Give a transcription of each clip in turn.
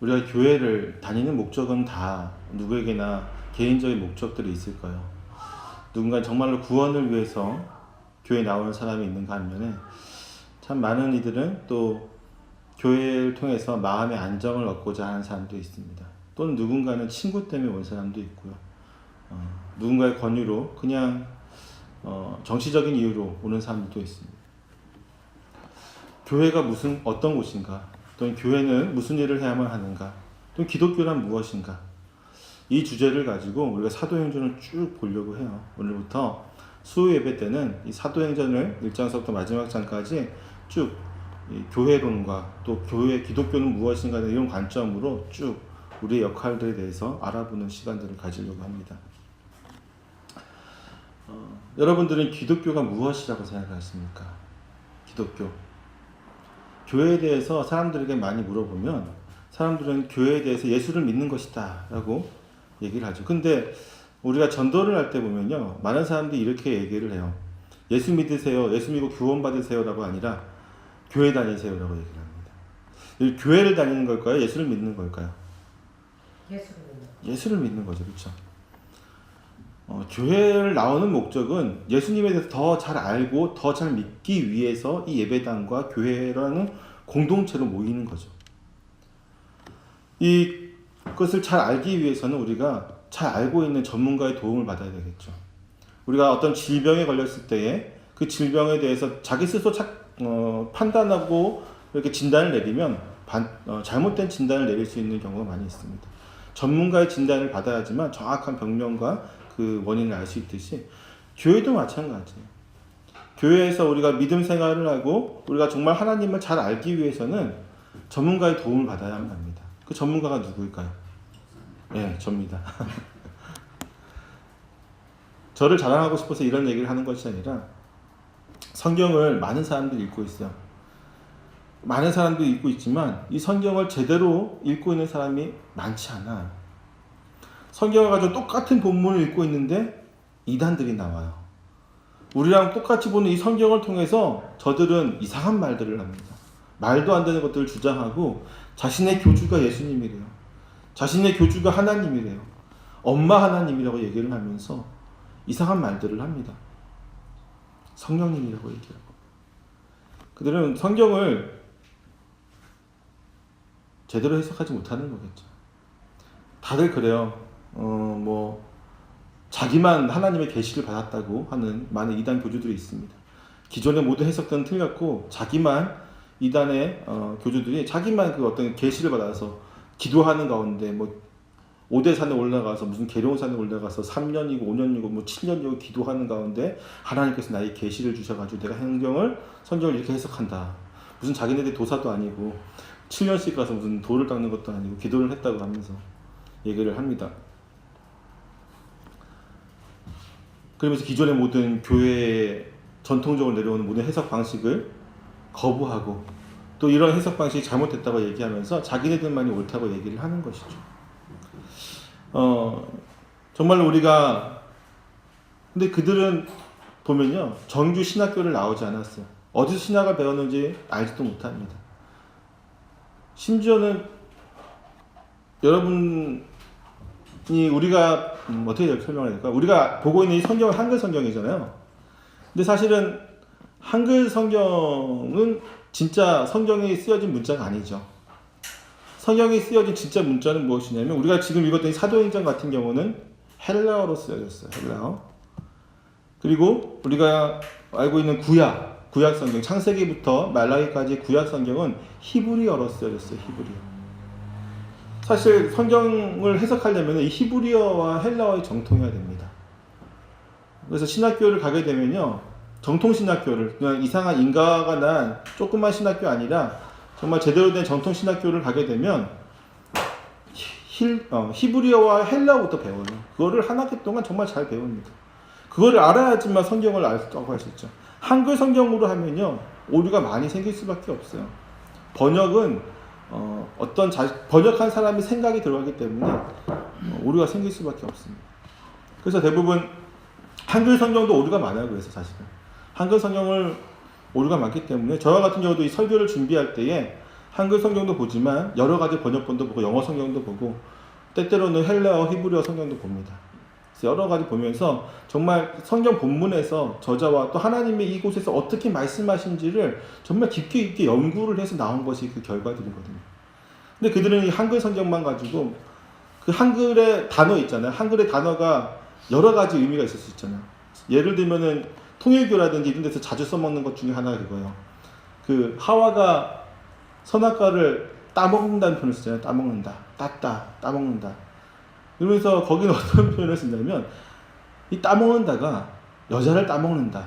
우리가 교회를 다니는 목적은 다 누구에게나 개인적인 목적들이 있을 거예요. 누군가 정말로 구원을 위해서 교회에 나오는 사람이 있는가 하면은 참 많은 이들은 또 교회를 통해서 마음의 안정을 얻고자 하는 사람도 있습니다. 또는 누군가는 친구 때문에 온 사람도 있고요. 어, 누군가의 권유로 그냥 어, 정치적인 이유로 오는 사람들도 있습니다. 교회가 무슨 어떤 곳인가? 또는 교회는 무슨 일을 해야만 하는가? 또는 기독교란 무엇인가? 이 주제를 가지고 우리가 사도행전을 쭉 보려고 해요. 오늘부터 수요 예배 때는 이 사도행전을 1장서부터 마지막 장까지 쭉이 교회론과 또 교회 기독교는 무엇인가 이런 관점으로 쭉 우리의 역할들에 대해서 알아보는 시간들을 가지려고 합니다. 어, 여러분들은 기독교가 무엇이라고 생각하십니까? 기독교. 교회에 대해서 사람들에게 많이 물어보면 사람들은 교회에 대해서 예수를 믿는 것이다 라고 얘기를 하죠. 근데 우리가 전도를 할 때 보면요. 많은 사람들이 이렇게 얘기를 해요. 예수 믿으세요. 예수 믿고 구원 받으세요. 라고 아니라 교회 다니세요. 라고 얘기를 합니다. 이 교회를 다니는 걸까요? 예수를 믿는 걸까요? 예수를 믿는 예수를 믿는 거죠. 그렇죠? 어, 교회를 나오는 목적은 예수님에 대해서 더 잘 알고 더 잘 믿기 위해서 이 예배당과 교회라는 공동체로 모이는 거죠. 이것을 잘 알기 위해서는 우리가 잘 알고 있는 전문가의 도움을 받아야 되겠죠. 우리가 어떤 질병에 걸렸을 때에 그 질병에 대해서 자기 스스로 착, 어, 판단하고 이렇게 진단을 내리면 반, 어, 잘못된 진단을 내릴 수 있는 경우가 많이 있습니다. 전문가의 진단을 받아야지만 정확한 병명과 그 원인을 알 수 있듯이 교회도 마찬가지예요. 교회에서 우리가 믿음 생활을 하고 우리가 정말 하나님을 잘 알기 위해서는 전문가의 도움을 받아야만 합니다. 그 전문가가 누구일까요? 예, 접니다. 저를 자랑하고 싶어서 이런 얘기를 하는 것이 아니라 성경을 많은 사람들이 읽고 있어요. 많은 사람들이 읽고 있지만 이 성경을 제대로 읽고 있는 사람이 많지 않아. 성경을 가지고 똑같은 본문을 읽고 있는데 이단들이 나와요. 우리랑 똑같이 보는 이 성경을 통해서 저들은 이상한 말들을 합니다. 말도 안 되는 것들을 주장하고 자신의 교주가 예수님이래요. 자신의 교주가 하나님이래요. 엄마 하나님이라고 얘기를 하면서 이상한 말들을 합니다. 성령님이라고 얘기하고. 그들은 성경을 제대로 해석하지 못하는 거겠죠. 다들 그래요. 어, 뭐, 자기만 하나님의 계시를 받았다고 하는 많은 이단 교주들이 있습니다. 기존의 모든 해석들은 틀렸고, 자기만 이단의 어, 교주들이 자기만 그 어떤 계시를 받아서 기도하는 가운데 뭐 오대산에 올라가서 무슨 계룡 산에 올라가서 3년이고 5년이고 뭐 7년이고 기도하는 가운데 하나님께서 나에게 계시를 주셔가지고 내가 성경을 성경을 이렇게 해석한다. 무슨 자기네들 도사도 아니고 7년씩 가서 무슨 돌을 닦는 것도 아니고 기도를 했다고 하면서 얘기를 합니다. 그러면서 기존의 모든 교회의 전통적으로 내려오는 모든 해석 방식을 거부하고 또 이런 해석 방식이 잘못됐다고 얘기하면서 자기네들만이 옳다고 얘기를 하는 것이죠. 어, 정말로 우리가 근데 그들은 보면요 정규 신학교를 나오지 않았어요. 어디서 신학을 배웠는지 알지도 못합니다. 심지어는 여러분 이 우리가 음, 어떻게 설명해야 될까? 우리가 보고 있는 이 성경은 한글 성경이잖아요. 근데 사실은 한글 성경은 진짜 성경이 쓰여진 문자가 아니죠. 성경이 쓰여진 진짜 문자는 무엇이냐면 우리가 지금 읽었던 이 사도행전 같은 경우는 헬라어로 쓰여졌어요. 헬라어. 그리고 우리가 알고 있는 구약, 구약 성경 창세기부터 말라기까지 구약 성경은 히브리어로 쓰여졌어요. 히브리어. 사실 성경을 해석하려면 이 히브리어와 헬라어의 정통해야 됩니다. 그래서 신학교를 가게 되면요. 정통 신학교를 그냥 이상한 인가가 난 조그만 신학교 아니라 정말 제대로 된 정통 신학교를 가게 되면 힐, 어, 히브리어와 헬라어부터 배워요. 그거를 한 학기 동안 정말 잘 배웁니다. 그거를 알아야지만 성경을 알고 할 수 있죠. 한글 성경으로 하면요 오류가 많이 생길 수밖에 없어요. 번역은 어, 어떤 자, 번역한 사람이 생각이 들어가기 때문에 어, 오류가 생길 수밖에 없습니다. 그래서 대부분 한글 성경도 오류가 많아요. 그래서 사실은 한글 성경을 오류가 많기 때문에 저와 같은 경우도 이 설교를 준비할 때에 한글 성경도 보지만 여러 가지 번역본도 보고 영어 성경도 보고 때때로는 헬라어, 히브리어 성경도 봅니다. 여러 가지 보면서 정말 성경 본문에서 저자와 또 하나님이 이곳에서 어떻게 말씀하신지를 정말 깊게 있게 연구를 해서 나온 것이 그 결과들이거든요. 근데 그들은 이 한글 성경만 가지고 그 한글의 단어 있잖아요. 한글의 단어가 여러 가지 의미가 있을 수 있잖아요. 예를 들면은 통일교라든지 이런 데서 자주 써먹는 것 중에 하나가 그거예요. 그 하와가 선악과를 따먹는다는 표현을 쓰잖아요. 따먹는다. 땄다. 따먹는다. 그러면서 거기는 어떤 표현을 쓴다면 이 따먹는다가 여자를 따먹는다.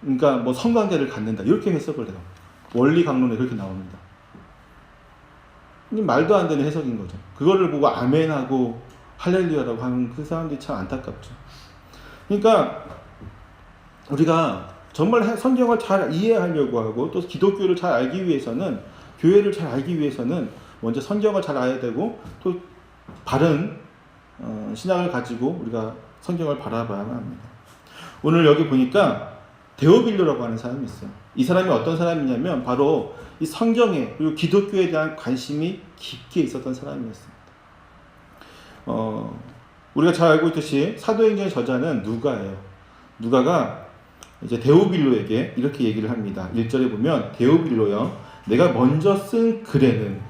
그러니까 뭐 성관계를 갖는다. 이렇게 해석을 해요. 원리 강론에 그렇게 나옵니다. 이 말도 안 되는 해석인 거죠. 그거를 보고 아멘하고 할렐루야라고 하는 그 사람들이 참 안타깝죠. 그러니까 우리가 정말 해- 성경을 잘 이해하려고 하고 또 기독교를 잘 알기 위해서는 교회를 잘 알기 위해서는 먼저 성경을 잘 알아야 되고 또 바른 어, 신앙을 가지고 우리가 성경을 바라봐야만 합니다. 오늘 여기 보니까 데오빌로라고 하는 사람이 있어요. 이 사람이 어떤 사람이냐면 바로 이 성경에 그리고 기독교에 대한 관심이 깊게 있었던 사람이었습니다. 어, 우리가 잘 알고 있듯이 사도행전의 저자는 누가예요. 누가가 이제 데오빌로에게 이렇게 얘기를 합니다. 1절에 보면 데오빌로여 내가 먼저 쓴 글에는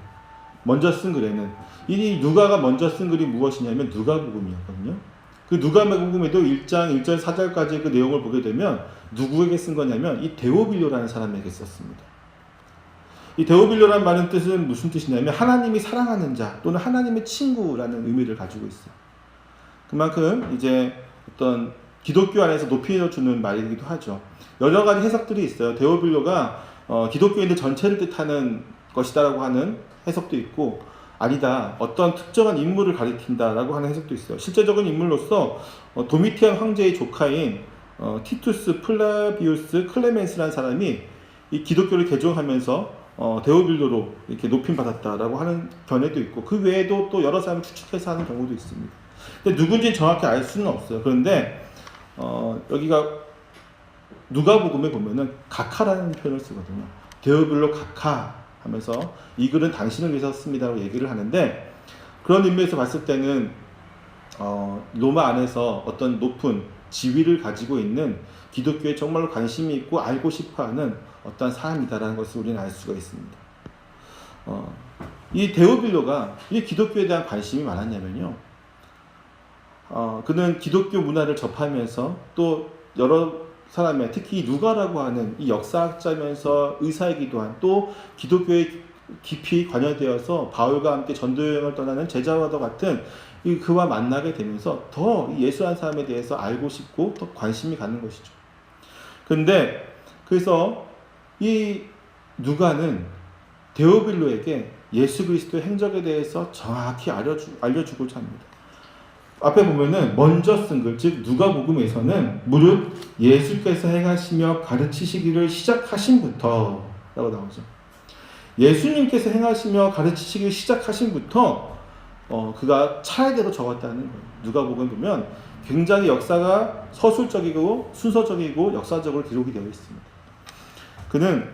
먼저 쓴 글에는 이 누가가 먼저 쓴 글이 무엇이냐면 누가복음이었거든요. 그 누가복음에도 1장 1절 4절까지 그 내용을 보게 되면 누구에게 쓴 거냐면 이 데오빌로라는 사람에게 썼습니다. 이 데오빌로라는 말은 뜻은 무슨 뜻이냐면 하나님이 사랑하는 자 또는 하나님의 친구라는 의미를 가지고 있어요. 그만큼 이제 어떤 기독교 안에서 높여주는 말이기도 하죠. 여러 가지 해석들이 있어요. 데오빌로가 어, 기독교인들 전체를 뜻하는 것이다라고 하는 해석도 있고 아니다 어떤 특정한 인물을 가리킨다라고 하는 해석도 있어요. 실제적인 인물로서 어, 도미티안 황제의 조카인 어, 티투스 플라비우스 클레멘스라는 사람이 이 기독교를 개종하면서 어, 데오빌로로 이렇게 높임 받았다라고 하는 견해도 있고 그 외에도 또 여러 사람 추측해서 하는 경우도 있습니다. 근데 누군지 정확히 알 수는 없어요. 그런데 어, 여기가 누가복음에 보면은 가카라는 표현을 쓰거든요. 데오빌로 가카 하면서 이 글은 당신을 위해서 씁니다라고 얘기를 하는데 그런 의미에서 봤을 때는 어, 로마 안에서 어떤 높은 지위를 가지고 있는 기독교에 정말로 관심이 있고 알고 싶어하는 어떤 사람이다라는 것을 우리는 알 수가 있습니다. 어, 이 데오빌로가 이 기독교에 대한 관심이 많았냐면요. 어, 그는 기독교 문화를 접하면서 또 여러 사람의 특히 누가라고 하는 이 역사학자면서 의사이기도 한 또 기독교에 깊이 관여되어서 바울과 함께 전도 여행을 떠나는 제자와도 같은 이 그와 만나게 되면서 더 예수한 사람에 대해서 알고 싶고 더 관심이 가는 것이죠. 근데 그래서 이 누가는 데오빌로에게 예수 그리스도의 행적에 대해서 정확히 알려주, 알려주고자 합니다. 앞에 보면은 먼저 쓴 글, 즉 누가복음에서는 무릇 예수께서 행하시며 가르치시기를 시작하신부터 라고 나오죠. 예수님께서 행하시며 가르치시기를 시작하신부터 어, 그가 차례대로 적었다는 거예요. 누가복음 보면 굉장히 역사가 서술적이고 순서적이고 역사적으로 기록이 되어 있습니다. 그는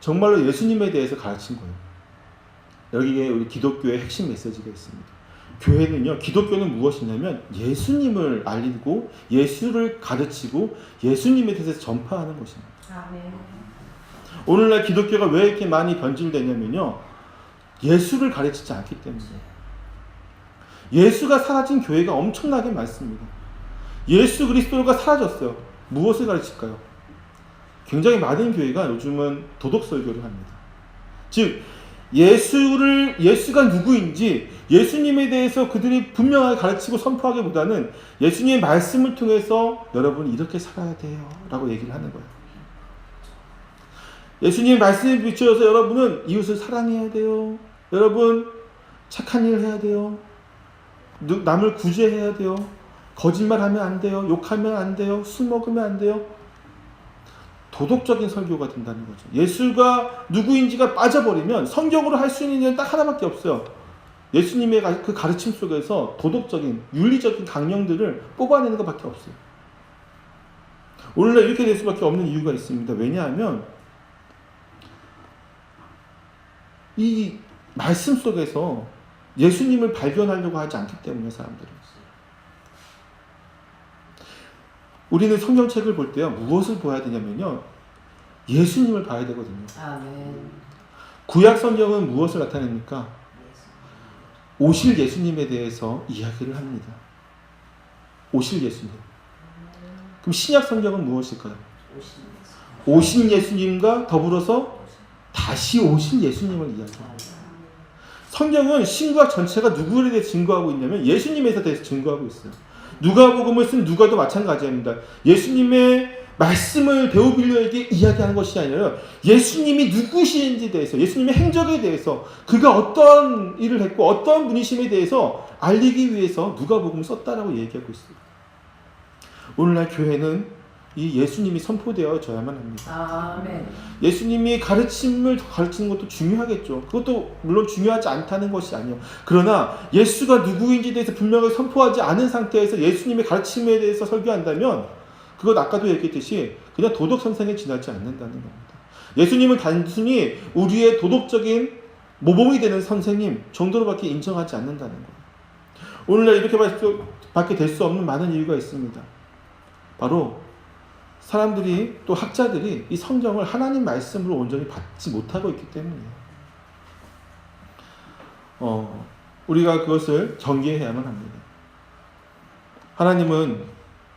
정말로 예수님에 대해서 가르친 거예요. 여기에 우리 기독교의 핵심 메시지가 있습니다. 교회는요, 기독교는 무엇이냐면 예수님을 알리고 예수를 가르치고 예수님에 대해서 전파하는 것입니다. 아멘. 오늘날 기독교가 왜 이렇게 많이 변질되냐면요, 예수를 가르치지 않기 때문이에요. 예수가 사라진 교회가 엄청나게 많습니다. 예수 그리스도가 사라졌어요. 무엇을 가르칠까요? 굉장히 많은 교회가 요즘은 도덕 설교를 합니다. 즉 예수를 예수가 누구인지 예수님에 대해서 그들이 분명하게 가르치고 선포하기보다는 예수님의 말씀을 통해서 여러분 이렇게 살아야 돼요라고 얘기를 하는 거예요. 예수님의 말씀에 비추어서 여러분은 이웃을 사랑해야 돼요. 여러분 착한 일을 해야 돼요. 누- 남을 구제해야 돼요. 거짓말하면 안 돼요. 욕하면 안 돼요. 술 먹으면 안 돼요. 도덕적인 설교가 된다는 거죠. 예수가 누구인지가 빠져버리면 성경으로 할 수 있는 일은 딱 하나밖에 없어요. 예수님의 가- 그 가르침 속에서 도덕적인, 윤리적인 강령들을 뽑아내는 것밖에 없어요. 오늘날 이렇게 될 수밖에 없는 이유가 있습니다. 왜냐하면 이 말씀 속에서 예수님을 발견하려고 하지 않기 때문에 사람들은 우리는 성경책을 볼 때요 무엇을 봐야 되냐면요 예수님을 봐야 되거든요. 아멘. 구약 성경은 무엇을 나타냅니까? 오실 예수님에 대해서 이야기를 합니다. 오실 예수님. 그럼 신약 성경은 무엇일까요? 오신 예수님과 더불어서 다시 오실 예수님을 이야기합니다. 성경은 신구약 전체가 누구에 대해 증거하고 있냐면 예수님에 대해서 증거하고 있어요. 누가복음을 쓴 누가도 마찬가지입니다. 예수님의 말씀을 데오빌로에게 이야기하는 것이 아니라 예수님이 누구신지에 대해서 예수님의 행적에 대해서 그가 어떤 일을 했고 어떤 분이심에 대해서 알리기 위해서 누가복음을 썼다라고 얘기하고 있어요. 오늘날 교회는 이 예수님이 선포되어져야만 합니다. 아멘. 예수님이 가르침을 가르치는 것도 중요하겠죠. 그것도 물론 중요하지 않다는 것이 아니요. 그러나 예수가 누구인지에 대해서 분명하게 선포하지 않은 상태에서 예수님의 가르침에 대해서 설교한다면 그건 아까도 얘기했듯이 그냥 도덕 선생에 지나지 않는다는 겁니다. 예수님은 단순히 우리의 도덕적인 모범이 되는 선생님 정도로밖에 인정하지 않는다는 거예요. 오늘날 이렇게 밖에 될 수 없는 많은 이유가 있습니다. 바로 사람들이 또 학자들이 이 성경을 하나님 말씀으로 온전히 받지 못하고 있기 때문이에요. 어, 우리가 그것을 경계해야만 합니다. 하나님은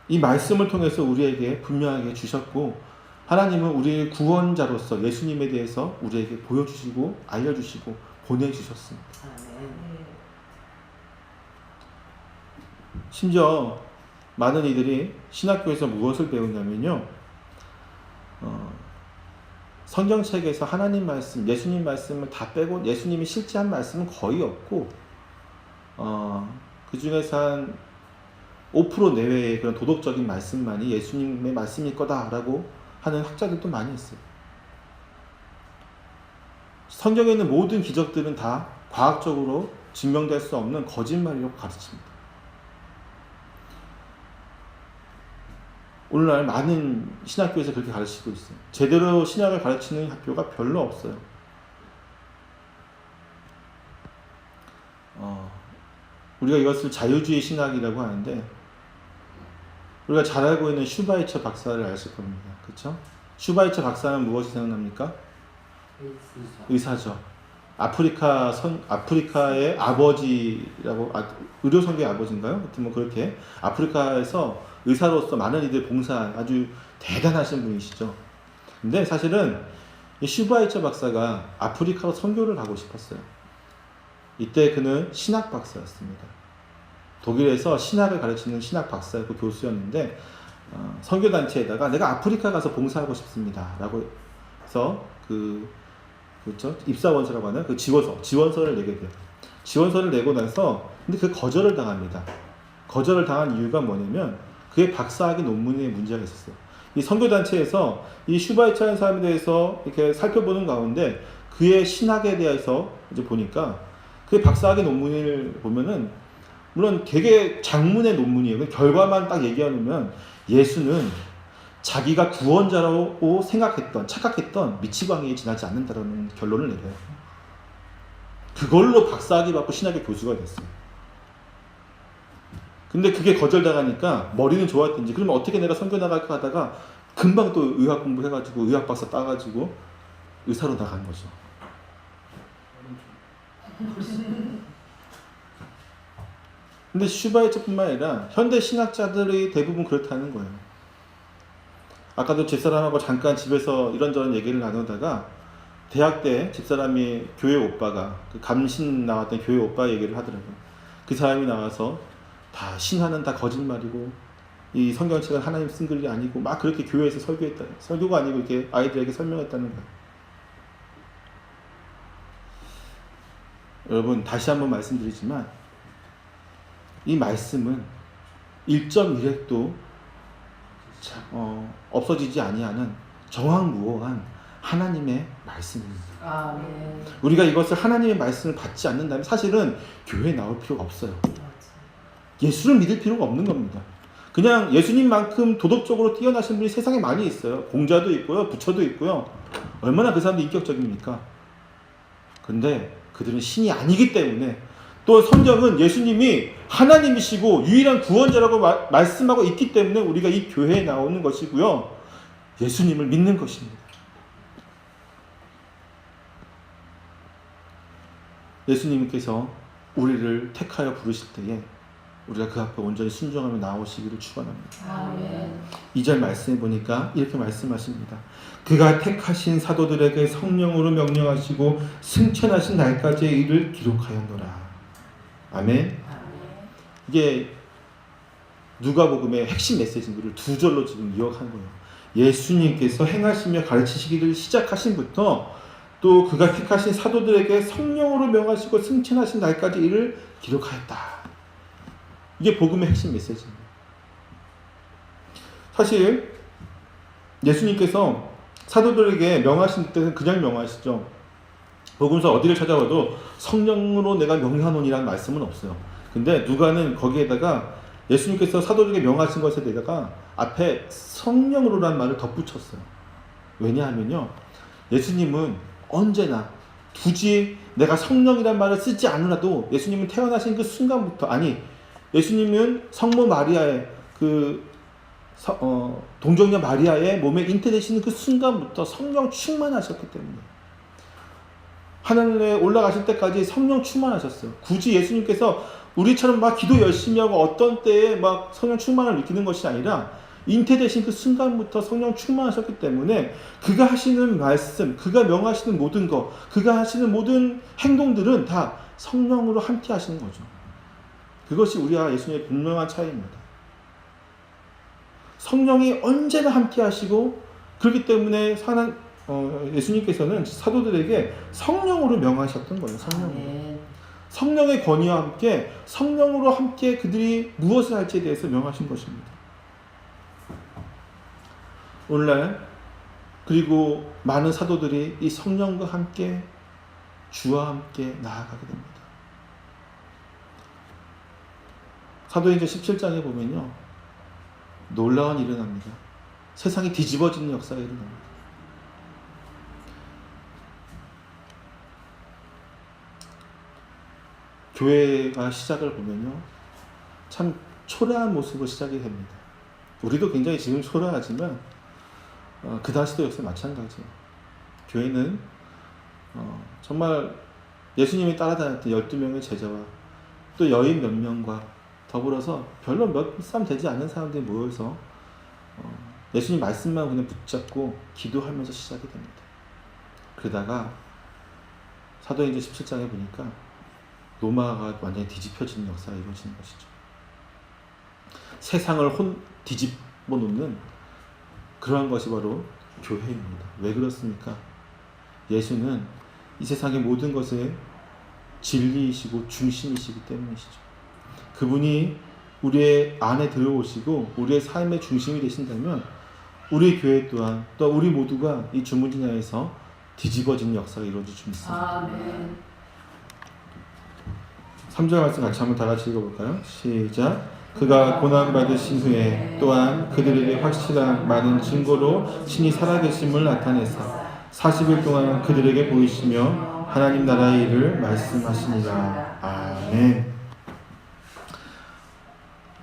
이 말씀을 통해서 우리에게 분명하게 주셨고, 하나님은 우리의 구원자로서 예수님에 대해서 우리에게 보여주시고, 알려주시고, 보내주셨습니다. 심지어 많은 이들이 신학교에서 무엇을 배우냐면요. 어, 성경책에서 하나님 말씀, 예수님 말씀을 다 빼고 예수님이 실제 한 말씀은 거의 없고 어, 그 중에서 한 5% 내외의 그런 도덕적인 말씀만이 예수님의 말씀일 거다라고 하는 학자들도 많이 있어요. 성경에 있는 모든 기적들은 다 과학적으로 증명될 수 없는 거짓말이라고 가르칩니다. 오늘날 많은 신학교에서 그렇게 가르치고 있어요. 제대로 신학을 가르치는 학교가 별로 없어요. 어, 우리가 이것을 자유주의 신학이라고 하는데 우리가 잘 알고 있는 슈바이처 박사를 아실 겁니다. 그렇죠? 슈바이처 박사는 무엇이 생각납니까? 의사 죠. 아프리카 선 아프리카의 아버지라고 아, 의료 선교의 아버지인가요? 하여튼 뭐 그렇게 아프리카에서 의사로서 많은 이들 봉사한 아주 대단하신 분이시죠. 근데 사실은 이 슈바이처 박사가 아프리카로 선교를 가고 싶었어요. 이때 그는 신학 박사였습니다. 독일에서 신학을 가르치는 신학 박사였고 교수였는데 어, 선교 단체에다가 내가 아프리카 가서 봉사하고 싶습니다 라고 해서 그 그렇죠 입사원서라고 하는 그 지원서 지원서를 내게 돼요. 지원서를 내고 나서 근데 그 거절을 당합니다. 거절을 당한 이유가 뭐냐면 그의 박사학위 논문에 문제가 있었어요. 이 선교단체에서 이 슈바이처라는 사람에 대해서 이렇게 살펴보는 가운데 그의 신학에 대해서 이제 보니까 그의 박사학위 논문을 보면은 물론 되게 장문의 논문이에요. 그 결과만 딱 얘기하면 예수는 자기가 구원자라고 생각했던 착각했던 미치광이에 지나지 않는다라는 결론을 내려요. 그걸로 박사학위 받고 신학의 교수가 됐어요. 근데 그게 거절당하니까 머리는 좋았든지 그러면 어떻게 내가 선교 나갈까 하다가 금방 또 의학 공부해가지고 의학 박사 따가지고 의사로 나간 거죠. 근데 슈바이처뿐만 아니라 현대 신학자들의 대부분 그렇다는 거예요. 아까도 집사람하고 잠깐 집에서 이런저런 얘기를 나누다가 대학 때 집사람이 교회 오빠가 그 감신 나왔던 교회 오빠 얘기를 하더라고요. 그 사람이 나와서 다 신화는 다 거짓말이고 이 성경책은 하나님 쓴 글이 아니고 막 그렇게 교회에서 설교했다. 설교가 아니고 이렇게 아이들에게 설명했다는 거예요. 여러분 다시 한번 말씀드리지만 이 말씀은 1.1핵도 어, 없어지지 아니하는 정황무오한 하나님의 말씀입니다. 아멘. 우리가 이것을 하나님의 말씀을 받지 않는다면 사실은 교회에 나올 필요가 없어요. 예수를 믿을 필요가 없는 겁니다. 그냥 예수님만큼 도덕적으로 뛰어나신 분이 세상에 많이 있어요. 공자도 있고요, 부처도 있고요. 얼마나 그 사람들 인격적입니까? 그런데 그들은 신이 아니기 때문에 또 성경은 예수님이 하나님이시고 유일한 구원자라고 마- 말씀하고 있기 때문에 우리가 이 교회에 나오는 것이고요. 예수님을 믿는 것입니다. 예수님께서 우리를 택하여 부르실 때에 우리가 그 앞에 온전히 순종하며 나오시기를 축원합니다. 아멘. 2절 말씀해 보니까 이렇게 말씀하십니다. 그가 택하신 사도들에게 성령으로 명령하시고 승천하신 날까지의 일을 기록하였노라. 아멘. 아멘. 이게 누가복음의 핵심 메시지를 두 절로 지금 이어간 거예요. 예수님께서 행하시며 가르치시기를 시작하신부터 또 그가 택하신 사도들에게 성령으로 명하시고 승천하신 날까지 일을 기록하였다. 이게 복음의 핵심 메시지입니다. 사실 예수님께서 사도들에게 명하신 때는 그냥 명하시죠. 복음서 어디를 찾아봐도 성령으로 내가 명하노니라는 말씀은 없어요. 근데 누가는 거기에다가 예수님께서 사도들에게 명하신 것에 대해다가 앞에 성령으로라는 말을 덧붙였어요. 왜냐하면요. 예수님은 언제나 굳이 내가 성령이란 말을 쓰지 않으라도 예수님은 태어나신 그 순간부터 아니 예수님은 성모 마리아의 그 서- 어, 동정녀 마리아의 몸에 잉태되시는 그 순간부터 성령 충만하셨기 때문에 하늘에 올라가실 때까지 성령 충만하셨어요. 굳이 예수님께서 우리처럼 막 기도 열심히 하고 어떤 때에 막 성령 충만을 느끼는 것이 아니라 잉태되신 그 순간부터 성령 충만하셨기 때문에 그가 하시는 말씀, 그가 명하시는 모든 것, 그가 하시는 모든 행동들은 다 성령으로 함께 하시는 거죠. 그것이 우리와 예수님의 분명한 차이입니다. 성령이 언제나 함께 하시고 그렇기 때문에 사는 어, 예수님께서는 사도들에게 성령으로 명하셨던 거예요. 성령으로. 아멘. 성령의 권위와 함께 성령으로 함께 그들이 무엇을 할지에 대해서 명하신 것입니다. 오늘날 그리고 많은 사도들이 이 성령과 함께 주와 함께 나아가게 됩니다. 사도행전 17장에 보면요. 놀라운 일어납니다. 세상이 뒤집어지는 역사가 일어납니다. 교회가 시작을 보면요. 참 초라한 모습으로 시작이 됩니다. 우리도 굉장히 지금 초라하지만 어, 그 당시도 역시 마찬가지예요. 교회는 어, 정말 예수님이 따라다녔던 12명의 제자와 또 여인 몇 명과 더불어서 별로 몇쌈 되지 않은 사람들이 모여서 어, 예수님 말씀만 그냥 붙잡고 기도하면서 시작이 됩니다. 그러다가 사도행전 17장에 보니까 로마가 완전히 뒤집혀지는 역사가 이루어지는 것이죠. 세상을 혼 뒤집어 놓는 그러한 것이 바로 교회입니다. 왜 그렇습니까? 예수는 이 세상의 모든 것의 진리이시고 중심이시기 때문이시죠. 그분이 우리의 안에 들어오시고 우리의 삶의 중심이 되신다면 우리 교회 또한 또 우리 모두가 이 주문 진야에서 뒤집어지는 역사가 이루어질 수 있습니다. 아멘. 3절 말씀 같이 한번 다 같이 읽어볼까요? 시작. 그가 고난 받으신 후에 또한 그들에게 확실한 많은 증거로 신이 살아계심을 나타내사 40일 동안 그들에게 보이시며 하나님 나라의 일을 말씀하시니라. 아멘.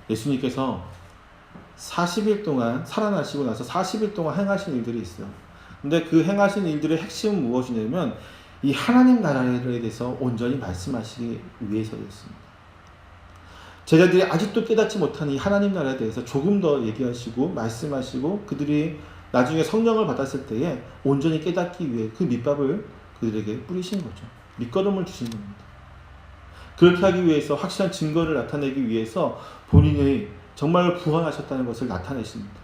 예수님께서 40일 동안 살아나시고 나서 40일 동안 행하신 일들이 있어요. 근데 그 행하신 일들의 핵심은 무엇이냐면 이 하나님 나라에 대해서 온전히 말씀하시기 위해서였습니다. 제자들이 아직도 깨닫지 못한 이 하나님 나라에 대해서 조금 더 얘기하시고 말씀하시고 그들이 나중에 성령을 받았을 때에 온전히 깨닫기 위해 그 밑밥을 그들에게 뿌리신 거죠. 밑거름을 주신 겁니다. 그렇게 하기 위해서 확실한 증거를 나타내기 위해서 본인이 정말 부활하셨다는 것을 나타내십니다.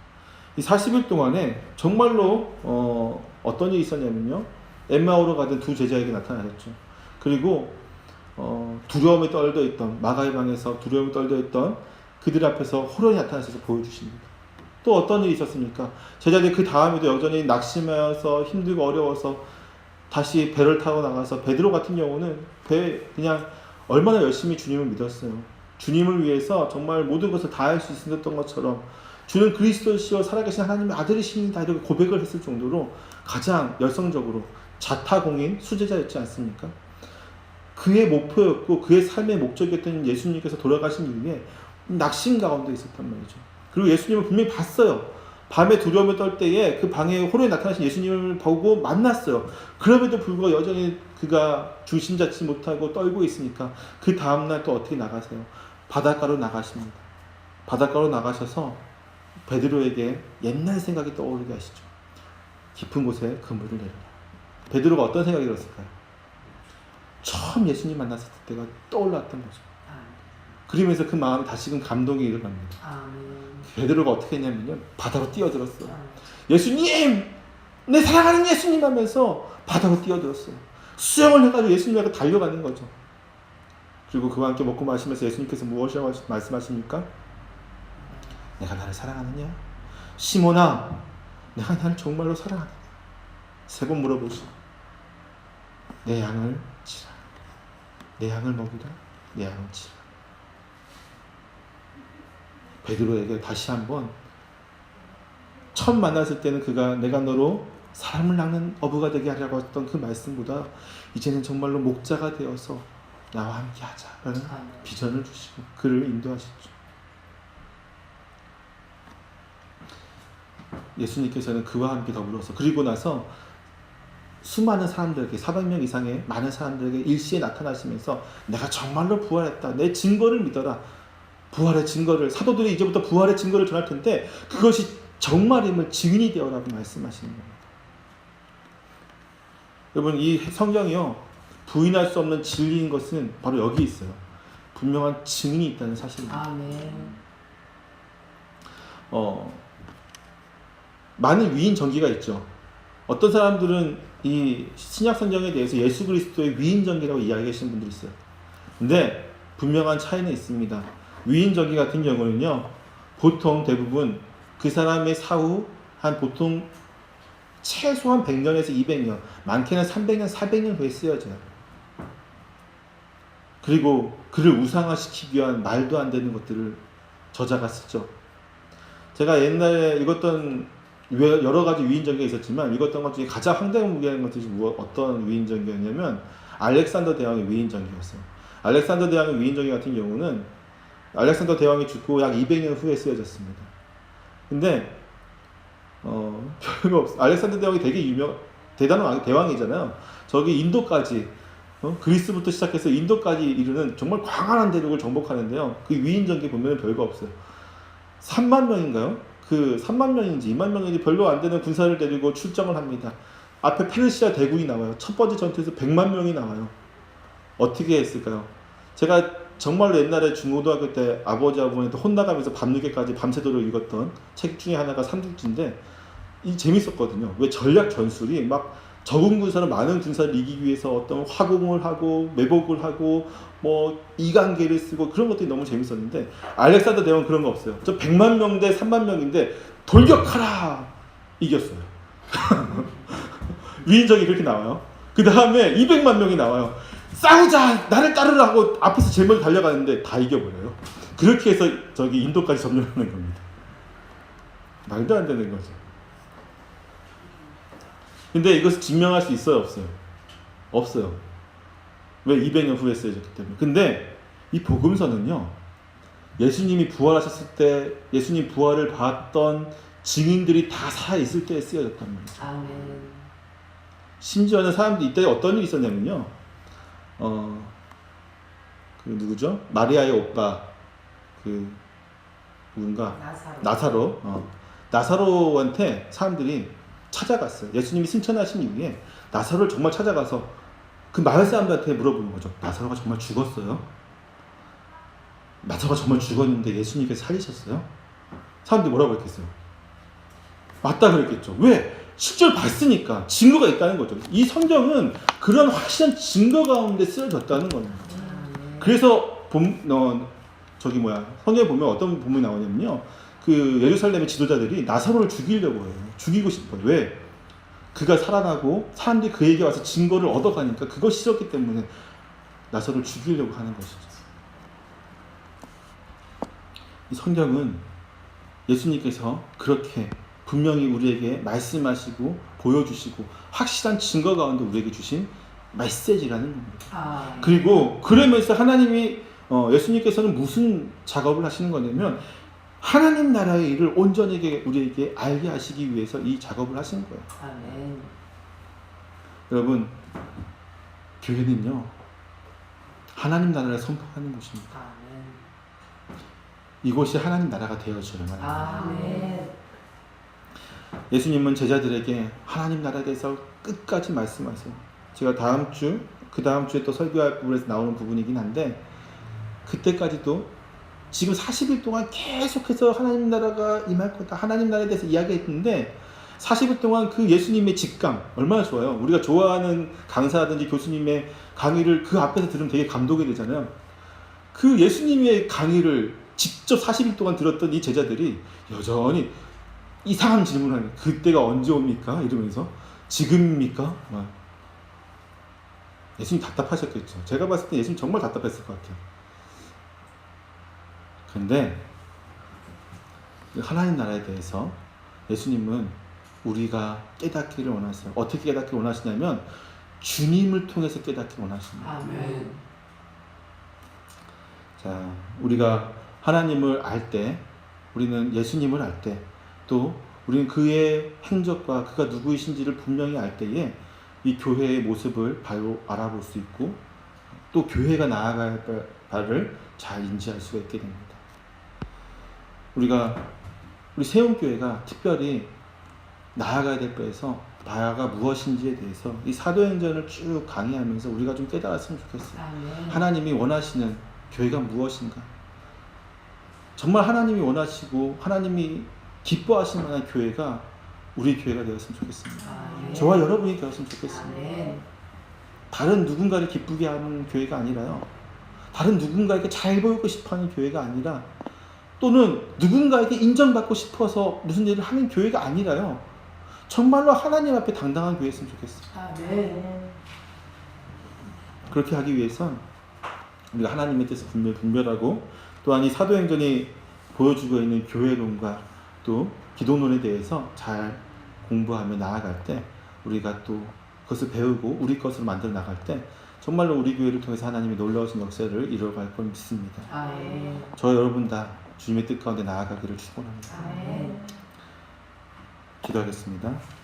이 40일 동안에 정말로 어, 어떤 일이 있었냐면요. 엠마오로 가던 두 제자에게 나타나셨죠. 그리고 어, 두려움에 떨려 있던 마가의 방에서 두려움에 떨려 있던 그들 앞에서 호련히 나타나셔서 보여주십니다. 또 어떤 일이 있었습니까? 제자들이 그 다음에도 여전히 낙심하여서 힘들고 어려워서 다시 배를 타고 나가서 베드로 같은 경우는 배 그냥 얼마나 열심히 주님을 믿었어요. 주님을 위해서 정말 모든 것을 다 할 수 있었던 것처럼 주는 그리스도시요 살아계신 하나님의 아들이십니다 이렇게 고백을 했을 정도로 가장 열성적으로 자타공인 수제자였지 않습니까? 그의 목표였고 그의 삶의 목적이었던 예수님께서 돌아가신 이후에 낙심 가운데 있었단 말이죠. 그리고 예수님을 분명히 봤어요. 밤에 두려움을 떨 때에 그 방에 홀에 나타나신 예수님을 보고 만났어요. 그럼에도 불구하고 여전히 그가 중심 잡지 못하고 떨고 있으니까 그 다음날 또 어떻게 나가세요? 바닷가로 나가십니다. 바닷가로 나가셔서 베드로에게 옛날 생각이 떠오르게 하시죠. 깊은 곳에 그물을 내려라. 베드로가 어떤 생각이 들었을까요? 처음 예수님 만났을 때가 떠올랐던 거죠. 아멘. 그러면서 그 마음에 다시금 감동이 일어납니다. 베드로가 어떻게 했냐면요. 바다로 뛰어들었어요. 예수님! 내 사랑하는 예수님 하면서 바다로 뛰어들었어요. 수영을 해가지고 예수님에게 달려가는 거죠. 그리고 그와 함께 먹고 마시면서 예수님께서 무엇이라고 말씀하십니까? 내가 나를 사랑하느냐? 시몬아, 내가 나를 정말로 사랑하느냐? 세 번 물어보시고 내 양을 치라. 내 양을 먹이라. 내 양을 치라. 베드로에게 다시 한번 처음 만났을 때는 그가 내가 너로 사람을 낚는 어부가 되게 하려고 했던 그 말씀보다 이제는 정말로 목자가 되어서 나와 함께 하자라는. 비전을 주시고 그를 인도하시죠. 예수님께서는 그와 함께 더불어서 그리고 나서 수많은 사람들에게 400명 이상의 많은 사람들에게 일시에 나타나시면서 내가 정말로 부활했다. 내 증거를 믿어라. 부활의 증거를 사도들이 이제부터 부활의 증거를 전할 텐데 그것이 정말임을 증인이 되어라고 말씀하시는 겁니다. 여러분 이 성경이요 부인할 수 없는 진리인 것은 바로 여기 있어요. 분명한 증인이 있다는 사실입니다. 아멘. 어, 많은 위인 전기가 있죠. 어떤 사람들은 이 신약 성경에 대해서 예수 그리스도의 위인 전기라고 이야기하시는 분들이 있어요. 근데 분명한 차이는 있습니다. 위인 전기 같은 경우는요, 보통 대부분 그 사람의 사후 한 보통 최소한 100년에서 200년, 많게는 300년, 400년 후에 쓰여져요. 그리고 그를 우상화시키기 위한 말도 안 되는 것들을 저자가 쓰죠. 제가 옛날에 읽었던 왜- 여러 가지 위인전기가 있었지만 읽었던 것 중에 가장 황당무계한 것이 무엇 어떤 위인전기였냐면 알렉산더 대왕의 위인전기였어요. 알렉산더 대왕의 위인전기 같은 경우는 알렉산더 대왕이 죽고 약 200년 후에 쓰여졌습니다. 근데 어 별거 없어. 알렉산더 대왕이 되게 유명 대단한 왕- 대왕이잖아요. 저기 인도까지 어? 그리스부터 시작해서 인도까지 이르는 정말 광활한 대륙을 정복하는데요. 그 위인전기 보면 별거 없어요. 3만 명인가요? 그 3만 명인지 2만 명인지 별로 안 되는 군사를 데리고 출정을 합니다. 앞에 페르시아 대군이 나와요. 첫 번째 전투에서 100만 명이 나와요. 어떻게 했을까요? 제가 정말로 옛날에 중고등학교 때 아버지 아버지한테 혼나가면서 밤늦게까지 밤새도록 읽었던 책 중에 하나가 삼국지인데 이 재밌었거든요. 왜 전략 전술이 막 적은 군사를 많은 군사를 이기기 위해서 어떤 화공을 하고 매복을 하고 뭐 이관계를 쓰고 그런 것들이 너무 재밌었는데 알렉산더 대왕 그런 거 없어요. 저 100만 명 대 3만 명인데 돌격하라 이겼어요. 위인적이 그렇게 나와요. 그 다음에 200만 명이 나와요. 싸우자 나를 따르라 하고 앞에서 제일 먼저 달려가는데 다 이겨버려요. 그렇게 해서 저기 인도까지 점령하는 겁니다. 말도 안 되는 거죠. 근데 이것을 증명할 수 있어요, 없어요? 없어요. 왜 200년 후에 쓰여졌기 때문에. 근데 이 복음서는요. 예수님이 부활하셨을 때 예수님 부활을 봤던 증인들이 다 살아 있을 때 쓰여졌단 말이에요. 아멘. 심지어는 사람들이 이때 어떤 일이 있었냐면요. 어, 그 누구죠? 마리아의 오빠 그 누군가 나사로. 나사로 어. 나사로한테 사람들이 찾아갔어요. 예수님이 승천하신 이후에 나사로를 정말 찾아가서 그 마을 사람들한테 물어보는 거죠. 나사로가 정말 죽었어요? 나사로가 정말 죽었는데 예수님께서 살리셨어요? 사람들이 뭐라고 했겠어요? 맞다 그랬겠죠. 왜? 실제로 봤으니까 증거가 있다는 거죠. 이 성경은 그런 확실한 증거 가운데 쓰여졌다는 겁니다. 그래서 본, 어, 저기 뭐야 성경에 보면 어떤 부분이 나오냐면요. 그 예루살렘의 지도자들이 나사로를 죽이려고 해요. 죽이고 싶어요. 왜? 그가 살아나고 사람들이 그에게 와서 증거를 얻어가니까 그것이 싫었기 때문에 나사로를 죽이려고 하는 것이죠. 이 성경은 예수님께서 그렇게 분명히 우리에게 말씀하시고 보여주시고 확실한 증거 가운데 우리에게 주신 메시지라는 겁니다. 아멘. 그리고 그러면서 하나님이 어, 예수님께서는 무슨 작업을 하시는 거냐면 하나님 나라의 일을 온전하게 우리에게 알게 하시기 위해서 이 작업을 하시는 거예요. 아멘. 여러분 교회는요 하나님 나라를 선포하는 곳입니다. 아멘. 이곳이 하나님 나라가 되어져야만 합니다. 아멘. 예수님은 제자들에게 하나님 나라에 대해서 끝까지 말씀하세요. 제가 다음 주, 그 다음 주에 또 설교할 부분에서 나오는 부분이긴 한데, 그때까지도 지금 40일 동안 계속해서 하나님 나라가 임할 거다. 하나님 나라에 대해서 이야기했는데, 40일 동안 그 예수님의 직강, 얼마나 좋아요. 우리가 좋아하는 강사라든지 교수님의 강의를 그 앞에서 들으면 되게 감동이 되잖아요. 그 예수님의 강의를 직접 40일 동안 들었던 이 제자들이 여전히 이상한 질문을 하는. 그때가 언제 옵니까? 이러면서 지금입니까? 막. 예수님 답답하셨겠죠. 제가 봤을 때 예수님 정말 답답했을 것 같아요. 근데 그 하나님 나라에 대해서 예수님은 우리가 깨닫기를 원하세요. 어떻게 깨닫기를 원하시냐면 주님을 통해서 깨닫기 원하십니다. 아멘. 자, 우리가 하나님을 알 때, 우리는 예수님을 알 때, 또 우리는 그의 행적과 그가 누구이신지를 분명히 알 때에 이 교회의 모습을 바로 알아볼 수 있고 또 교회가 나아갈 바- 바를 잘 인지할 수가 있게 됩니다. 우리가 우리 세운교회가 특별히 나아가야 될 바에서 나아가 무엇인지에 대해서 이 사도행전을 쭉 강의하면서 우리가 좀 깨달았으면 좋겠어요. 아멘. 하나님이 원하시는 교회가 무엇인가? 정말 하나님이 원하시고 하나님이 기뻐하실 만한 교회가 우리 교회가 되었으면 좋겠습니다. 아멘. 저와 여러분이 되었으면 좋겠습니다. 아멘. 다른 누군가를 기쁘게 하는 교회가 아니라요. 다른 누군가에게 잘 보이고 싶어 하는 교회가 아니라 또는 누군가에게 인정받고 싶어서 무슨 일을 하는 교회가 아니라요. 정말로 하나님 앞에 당당한 교회였으면 좋겠어요. 아멘. 그렇게 하기 위해선 우리가 하나님의 뜻을 분별, 분별하고 또한 이 사도행전이 보여주고 있는 교회론과 또 기도론에 대해서 잘 공부하며 나아갈 때 우리가 또 그것을 배우고 우리 것으로 만들어 나갈 때 정말로 우리 교회를 통해서 하나님이 놀라우신 역사를 이루어갈 걸 믿습니다. 아멘. 저 여러분 다 주님의 뜻 가운데 나아가기를 축원합니다. 아멘. 기도하겠습니다.